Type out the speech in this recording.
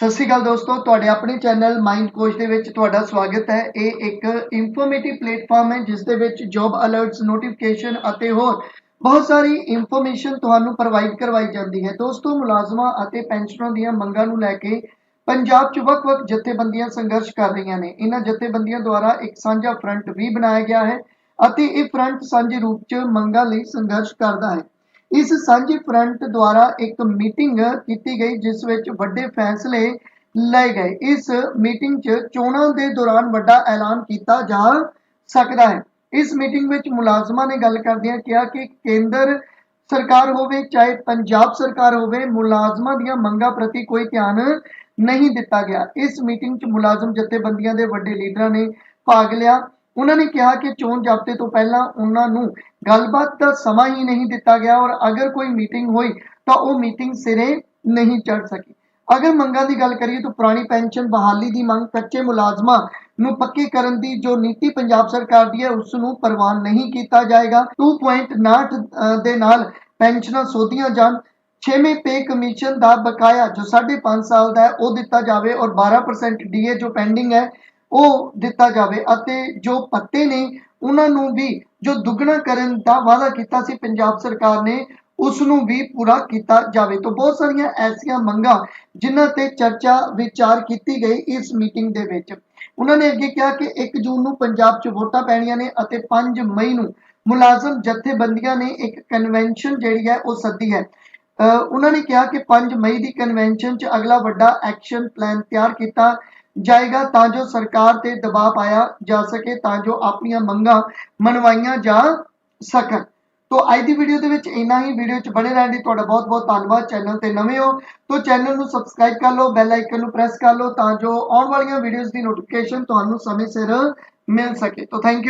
ਸਤਿ ਸ਼੍ਰੀ ਅਕਾਲ ਦੋਸਤੋ, ਤੁਹਾਡੇ ਆਪਣੇ ਚੈਨਲ ਮਾਈਂਡ ਕੋਚ ਦੇ ਵਿੱਚ ਤੁਹਾਡਾ ਸਵਾਗਤ ਹੈ। ਇਹ ਇੱਕ ਇਨਫੋਰਮੇਟਿਵ ਪਲੇਟਫਾਰਮ ਹੈ, ਜਿਸ ਦੇ ਵਿੱਚ ਜੌਬ ਅਲਰਟਸ ਨੋਟੀਫਿਕੇਸ਼ਨ ਅਤੇ ਹੋਰ ਬਹੁਤ ਸਾਰੀ ਇਨਫੋਰਮੇਸ਼ਨ ਤੁਹਾਨੂੰ ਪ੍ਰੋਵਾਈਡ ਕਰਵਾਈ ਜਾਂਦੀ ਹੈ। ਦੋਸਤੋ, ਮੁਲਾਜ਼ਮਾਂ ਅਤੇ ਪੈਨਸ਼ਨਰਾਂ ਦੀਆਂ ਮੰਗਾਂ ਨੂੰ ਲੈ ਕੇ ਪੰਜਾਬ 'ਚ ਵੱਖ-ਵੱਖ ਜਥੇਬੰਦੀਆਂ ਸੰਘਰਸ਼ ਕਰ ਰਹੀਆਂ ਨੇ। ਇਹਨਾਂ ਜਥੇਬੰਦੀਆਂ ਦੁਆਰਾ ਇੱਕ ਸਾਂਝਾ ਫਰੰਟ ਵੀ ਬਣਾਇਆ ਗਿਆ ਹੈ ਅਤੇ ਇਹ ਫਰੰਟ ਸਾਂਝੇ ਰੂਪ 'ਚ ਮੰਗਾਂ ਲਈ ਸੰਘਰਸ਼ ਕਰਦਾ ਹੈ। ਇਸ ਸਾਂਝੇ ਫਰੰਟ ਦੁਆਰਾ ਇੱਕ ਮੀਟਿੰਗ ਕੀਤੀ ਗਈ, ਜਿਸ ਵਿੱਚ ਵੱਡੇ ਫੈਸਲੇ ਲਏ ਗਏ। ਇਸ ਮੀਟਿੰਗ 'ਚ ਚੋਣਾਂ ਦੇ ਦੌਰਾਨ ਵੱਡਾ ਐਲਾਨ ਕੀਤਾ ਜਾ ਸਕਦਾ ਹੈ। ਇਸ ਮੀਟਿੰਗ ਵਿੱਚ ਮੁਲਾਜ਼ਮਾਂ ਨੇ ਗੱਲ ਕਰਦਿਆਂ ਕਿਹਾ ਕਿ ਕੇਂਦਰ ਸਰਕਾਰ ਹੋਵੇ, ਚਾਹੇ ਪੰਜਾਬ ਸਰਕਾਰ ਹੋਵੇ, ਮੁਲਾਜ਼ਮਾਂ ਦੀਆਂ ਮੰਗਾਂ ਪ੍ਰਤੀ ਕੋਈ ਧਿਆਨ ਨਹੀਂ ਦਿੱਤਾ ਗਿਆ। ਇਸ ਮੀਟਿੰਗ 'ਚ ਮੁਲਾਜ਼ਮ ਜਥੇਬੰਦੀਆਂ ਦੇ ਵੱਡੇ ਲੀਡਰਾਂ ਨੇ ਭਾਗ ਲਿਆ। ਉਹਨਾਂ ਨੇ ਕਿਹਾ ਕਿ ਚੋਣ ਜ਼ਾਬਤੇ ਤੋਂ ਪਹਿਲਾਂ ਉਹਨਾਂ ਨੂੰ ਗੱਲਬਾਤ ਦਾ ਸਮਾਂ ਹੀ ਨਹੀਂ ਦਿੱਤਾ ਗਿਆ ਔਰ ਅਗਰ ਕੋਈ ਮੀਟਿੰਗ ਹੋਈ ਤਾਂ ਉਹ ਮੀਟਿੰਗ ਸਿਰੇ ਨਹੀਂ ਚੜ ਸਕੀ। ਅਗਰ ਮੰਗਾਂ ਦੀ ਗੱਲ ਕਰੀਏ ਤਾਂ ਪੁਰਾਣੀ ਪੈਨਸ਼ਨ ਬਹਾਲੀ ਦੀ ਮੰਗ ਕੱਚੇ ਮੁਲਾਜ਼ਮਾਂ ਨੂੰ ਪੱਕੀ ਕਰਨ ਦੀ ਜੋ ਨੀਤੀ ਪੰਜਾਬ ਸਰਕਾਰ ਦੀ ਹੈ, ਉਸ ਨੂੰ ਪ੍ਰਵਾਨ ਨਹੀਂ ਕੀਤਾ ਜਾਏਗਾ। 2.9 ਦੇ ਨਾਲ ਪੈਨਸ਼ਨਾਂ ਸੋਧੀਆਂ ਜਾਣ। ਛੇਵੇਂ ਪੇ ਕਮਿਸ਼ਨ ਦਾ ਬਕਾਇਆ ਜੋ 5.5 ਸਾਲ ਦਾ ਹੈ, ਉਹ ਦਿੱਤਾ ਜਾਵੇ ਔਰ 12% ਡੀਏ ਜੋ ਪੈਂਡਿੰਗ ਹੈ ਉਹ ਦਿੱਤਾ ਜਾਵੇ ਅਤੇ ਜੋ ਪੱਤੇ ਨੇ ਉਹਨਾਂ ਨੂੰ ਵੀ, ਜੋ ਦੁੱਗਣਾ ਕਰਨ ਦਾ ਵਾਅਦਾ ਕੀਤਾ ਸੀ ਪੰਜਾਬ ਸਰਕਾਰ ਨੇ ਉਸ ਨੂੰ ਵੀ ਪੂਰਾ ਕੀਤਾ ਜਾਵੇ। ਤਾਂ ਬਹੁਤ ਸਾਰੀਆਂ ਐਸੀਆਂ ਮੰਗਾਂ ਜਿਨ੍ਹਾਂ ਤੇ ਚਰਚਾ ਵਿਚਾਰ ਕੀਤੀ ਗਈ ਇਸ ਮੀਟਿੰਗ ਦੇ ਵਿੱਚ। ਉਹਨਾਂ ਨੇ ਅੱਗੇ ਕਿਹਾ ਕਿ 1 ਜੂਨ ਨੂੰ ਪੰਜਾਬ 'ਚ ਵੋਟਾਂ ਪੈਣੀਆਂ ਨੇ ਅਤੇ 5 ਮਈ ਨੂੰ ਮੁਲਾਜ਼ਮ ਜਥੇਬੰਦੀਆਂ ਨੇ ਇੱਕ ਕਨਵੈਨਸ਼ਨ ਜਿਹੜੀ ਹੈ ਉਹ ਸੱਦੀ ਹੈ। ਉਹਨਾਂ ਨੇ ਕਿਹਾ ਕਿ 5 ਮਈ ਦੀ ਕਨਵੈਨਸ਼ਨ 'ਚ ਅਗਲਾ ਵੱਡਾ ਐਕਸ਼ਨ ਪਲਾਨ ਤਿਆਰ ਕੀਤਾ। ਜਾਏਗਾ ਤਾਂ ਜੋ ਸਰਕਾਰ ਤੇ ਦਬਾਅ ਪਾਇਆ ਜਾ ਸਕੇ, ਤਾਂ ਜੋ ਆਪਣੀਆਂ ਮੰਗਾਂ ਮਨਵਾਈਆਂ ਜਾ ਸਕਣ। ਤੋ ਅੱਜ ਦੀ ਵੀਡੀਓ ਦੇ ਵਿੱਚ ਇੰਨਾ ਹੀ। ਵੀਡੀਓ 'ਚ ਬਣੇ ਰਹਿਣ ਲਈ ਤੁਹਾਡਾ ਬਹੁਤ-ਬਹੁਤ ਧੰਨਵਾਦ। ਚੈਨਲ ਤੇ ਨਵੇਂ ਹੋ ਤੋ ਚੈਨਲ ਨੂੰ ਸਬਸਕ੍ਰਾਈਬ ਕਰ ਲਓ ਬੈਲ ਆਈਕਨ ਨੂੰ ਪ੍ਰੈਸ ਕਰ ਲਓ, ਤਾਂ ਜੋ ਆਉਣ ਵਾਲੀਆਂ ਵੀਡੀਓਜ਼ ਦੀ ਨੋਟੀਫਿਕੇਸ਼ਨ ਤੁਹਾਨੂੰ ਸਮੇਂ ਸਿਰ ਮਿਲ ਸਕੇ। ਤੋ ਥੈਂਕ ਯੂ